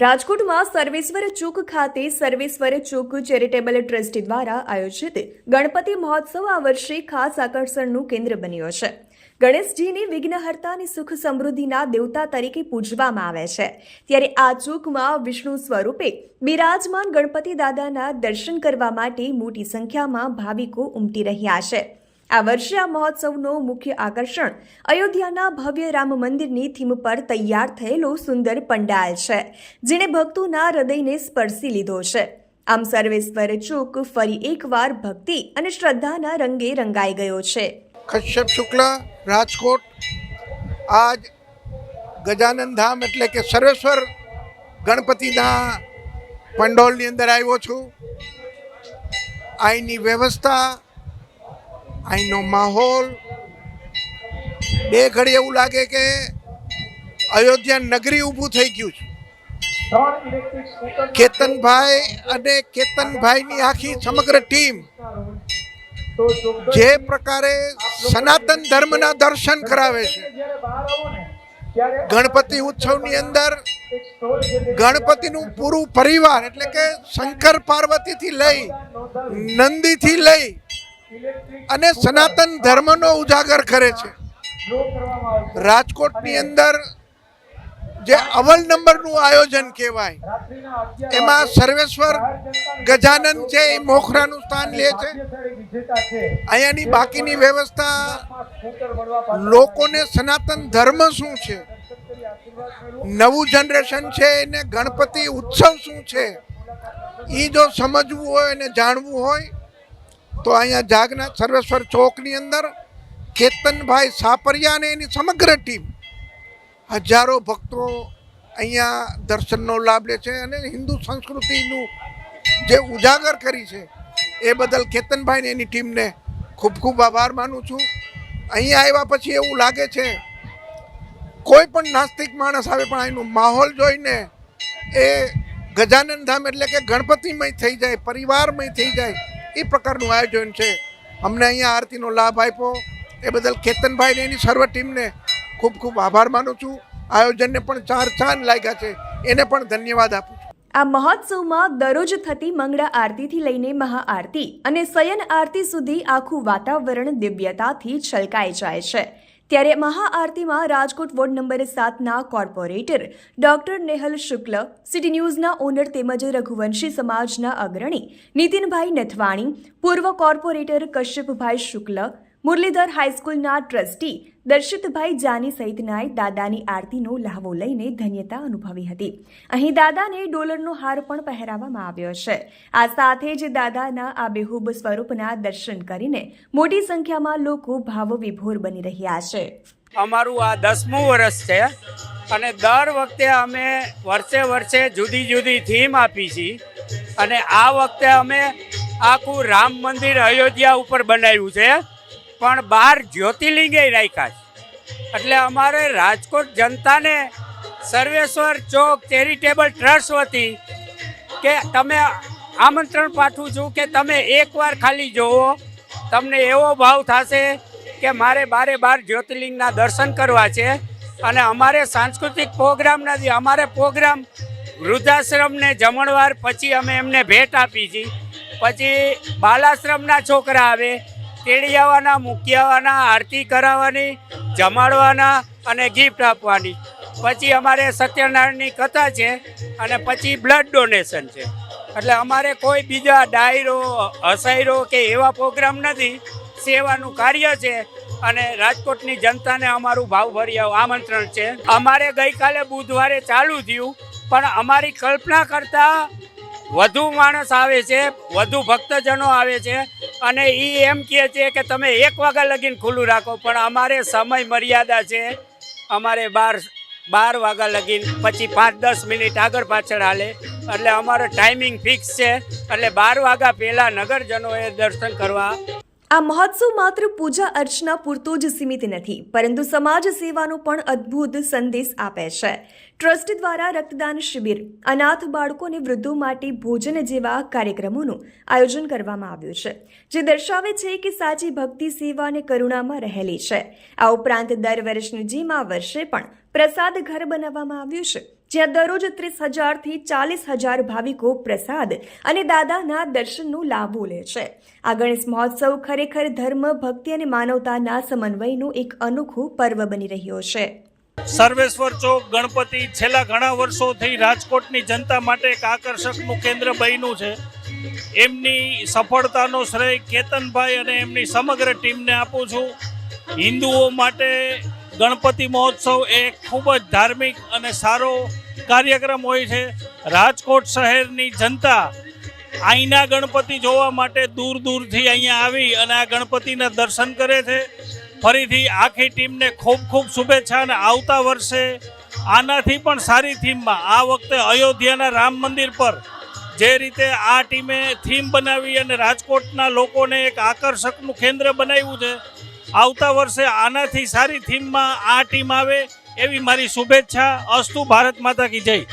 રાજકોટમાં સર્વેશ્વર ચોક ખાતે સર્વેશ્વર ચોક charitable trust દ્વારા આયોજિત ગણપતિ મહોત્સવ આ વર્ષે ખાસ આકર્ષણનું કેન્દ્ર બન્યો છે. ગણેશજીને વિઘ્નહર્તા અને સુખ સમૃદ્ધિના દેવતા તરીકે પૂજવામાં આવે છે. ત્યારે આ ચોકમાં વિષ્ણુ સ્વરૂપે બિરાજમાન ગણપતિ દાદાના દર્શન કરવા માટે મોટી સંખ્યામાં ભાવિકો ઉમટી રહ્યા છે. આ વર્ષે આ મહોત્સવનો મુખ્ય આકર્ષણ અયોધ્યાના ભવ્ય રામ મંદિરની થીમ પર તૈયાર થયેલો સુંદર પંડાલ છે, જેણે ભક્તોના હૃદયને સ્પર્શી લીધો છે. આમ સર્વેશ્વર ચોક ફરી એકવાર ભક્તિ અને શ્રદ્ધાના રંગે રંગાઈ ગયો છે. કશ્યપ શુક્લ, રાજકોટ, આજ ગજાનંદ ધામ એટલે કે સર્વેશ્વર ગણપતિના પંડોળની અંદર આવ્યો છું. અહીંની વ્યવસ્થા અહીંનો માહોલ. બે ઘડી એવું લાગે કે અયોધ્યા નગરી ઊભું થઈ ગયું છે. કેતનભાઈ અને કેતનભાઈની આખી સમગ્ર ટીમ જે પ્રકારે સનાતન ધર્મના દર્શન કરાવે છે. ગણપતિ ઉત્સવની અંદર ગણપતિનું પૂરું પરિવાર એટલે કે શંકર પાર્વતીથી લઈ નંદીથી લઈ અને સનાતન ધર્મનો ઉજાગર કરે છે. રાજકોટની અંદર જે અવલ નંબરનું આયોજન કહેવાય, એમાં સર્વેશ્વર ગજાનંદ છે એ મોખરાનું સ્થાન લે છે. અહીંયાની બાકીની વ્યવસ્થા લોકોને સનાતન ધર્મ શું છે? નવું જનરેશન છે એને ગણપતિ ઉત્સવ શું છે? એ જો સમજવું હોય અને જાણવું હોય તો અહીંયા જાગના સર્વેશ્વર ચોકની અંદર કેતનભાઈ સાપરિયા અને એની સમગ્ર ટીમ હજારો ભક્તો અહીંયા દર્શનનો લાભ લે છે અને હિન્દુ સંસ્કૃતિનું જે ઉજાગર કરી છે એ બદલ કેતનભાઈ ને એની ટીમને ખૂબ ખૂબ આભાર માનું છું. અહીંયા આવ્યા પછી એવું લાગે છે કોઈ પણ નાસ્તિક માણસ આવે પણ અહીંનું માહોલ જોઈને એ ગજાનંદ ધામ એટલે કે ગણપતિમય થઈ જાય, પરિવારમય થઈ જાય એ પ્રકારનું આયોજન છે. અમને અહીંયા આરતીનો લાભ આપ્યો. એ બદલ કેતનભાઈને એની સર્વ ટીમને ખૂબ ખૂબ આભાર માનું છું. આયોજનને પણ ચાર ચાંદ લાગ્યા છે. એને પણ ધન્યવાદ આપું આ મહોત્સવમાં દરરોજ થતી મંગળા આરતીથી લઈને મહાઆરતી અને શયન આરતી સુધી આખું વાતાવરણ દિવ્યતાથી છલકાઈ જાય છે. ત્યારે મહાઆરતીમાં Rajkot ward number સાતના corporator doctor Nehal Shukla, city ન્યૂઝના owner તેમજ રઘુવંશી સમાજના અગ્રણી નીતિનભાઈ નથવાણી, પૂર્વ કોર્પોરેટર કશ્યપભાઈ શુક્લ મુરલીધર હાઈસ્કૂલના ટ્રસ્ટી દર્શિતભાઈ જાની સહિતનાએ દાદાની આરતીનો લહાવો લઈને ધન્યતા અનુભવી હતી. અહીં દાદાને ડોલરનો હાર પણ પહેરાવવામાં આવ્યો છે. આ સાથે જ દાદાના આ બેહૂબ સ્વરૂપના દર્શન કરીને મોટી સંખ્યામાં લોકો ભાવવિભોર બની રહ્યા છે. અમારું આ દસમું વર્ષ છે અને દર વખતે અમે વર્ષે વર્ષે જુદી જુદી થીમ આપી છીએ અને આ વખતે અમે આખું રામ મંદિર અયોધ્યા ઉપર બનાવ્યું છે. પણ બાર જ્યોતિર્લિંગે રાખ્યા છે. એટલે અમારે રાજકોટ જનતાને સર્વેશ્વર ચોક, ચેરિટેબલ ટ્રસ્ટ વતી કે તમે આમંત્રણ પાઠવું છું કે તમે એકવાર ખાલી જોવો. તમને એવો ભાવ થશે કે મારે બારે બાર જ્યોતિર્લિંગના દર્શન કરવા છે અને અમારે સાંસ્કૃતિક પ્રોગ્રામ નથી અમારે પ્રોગ્રામ વૃદ્ધાશ્રમને જમણવાર પછી અમે એમને ભેટ આપી છીએ પછી બાલાશ્રમના છોકરા આવે તેડિયાવાના, મૂકિયાવાના, આરતી કરાવવાની, જમાડવાના અને ગિફ્ટ આપવાની. પછી અમારે સત્યનારાયણની કથા છે અને પછી બ્લડ ડોનેશન છે. એટલે અમારે કોઈ બીજા ડાયરો હસાયરો કે એવા પ્રોગ્રામ નથી. સેવાનું કાર્ય છે અને રાજકોટની જનતાને અમારું ભાવભર્યા આમંત્રણ છે. અમારે ગઈકાલે બુધવારે ચાલુ થયું, પણ અમારી કલ્પના કરતાં વધુ માણસ આવે છે, વધુ ભક્તજનો આવે છે અને એ એમ કહે છે કે તમે એક વાગ્યા લગીને ખુલ્લું રાખો, પણ અમારે સમય મર્યાદા છે. અમારે બાર બાર વાગ્યા લગીને, પછી પાંચ, દસ મિનિટ આગળ પાછળ હાલે. એટલે અમારો ટાઈમિંગ ફિક્સ છે. એટલે બાર વાગ્યા પહેલાં નગરજનોએ દર્શન કરવા આ મહોત્સવ માત્ર પૂજા અર્ચના પૂરતો જ સીમિત નથી, પરંતુ સમાજ સેવાનો પણ અદ્ભુત સંદેશ આપે છે. ટ્રસ્ટ દ્વારા રક્તદાન શિબિર, અનાથ બાળકો અને વૃદ્ધો માટે ભોજન જેવા કાર્યક્રમોનું આયોજન કરવામાં આવ્યું છે, જે દર્શાવે છે કે સાચી ભક્તિ, સેવા અને કરુણામાં રહેલી છે. આ ઉપરાંત દર વર્ષની જેમ આ વર્ષે પણ પ્રસાદ ઘર બનાવવામાં આવ્યું છે. જ્યાં દરરોજ ત્રીસ હજારથી ચાલીસ હજાર ભાવિકો પ્રસાદ અને દાદાના દર્શનનો લાભો લે છે. આ ગણેશ મહોત્સવ ખરેખર ધર્મ, ભક્તિ અને માનવતાના સમન્વયનું એક અનોખું પર્વ બની રહ્યો છે. સર્વેશ્વર ચોક ગણપતિ છેલ્લા ઘણા વર્ષોથી રાજકોટની જનતા માટે એક આકર્ષકનું કેન્દ્ર બન્યું છે. એમની સફળતાનો શ્રેય કેતનભાઈ અને એમની સમગ્ર ટીમને આપું છું. હિન્દુઓ માટે ગણપતિ મહોત્સવ એ ખૂબ જ ધાર્મિક અને સારો કાર્યક્રમ હોય છે. રાજકોટ શહેરની જનતા અહીંના ગણપતિ જોવા માટે દૂર દૂરથી અહીંયા આવી અને આ ગણપતિના દર્શન કરે છે. ફરીથી આખી ટીમને ખૂબ ખૂબ શુભેચ્છા અને આવતા વર્ષે આનાથી પણ સારી થીમમાં આ વખતે અયોધ્યાના રામ મંદિર પર જે રીતે આ ટીમે થીમ બનાવી અને રાજકોટના લોકોને એક આકર્ષકનું કેન્દ્ર બનાવ્યું છે. આવતા વર્ષે આનાથી સારી થીમમાં આ ટીમ આવે એવી મારી શુભેચ્છા. અસ્તુ ભારત માતા કી જય.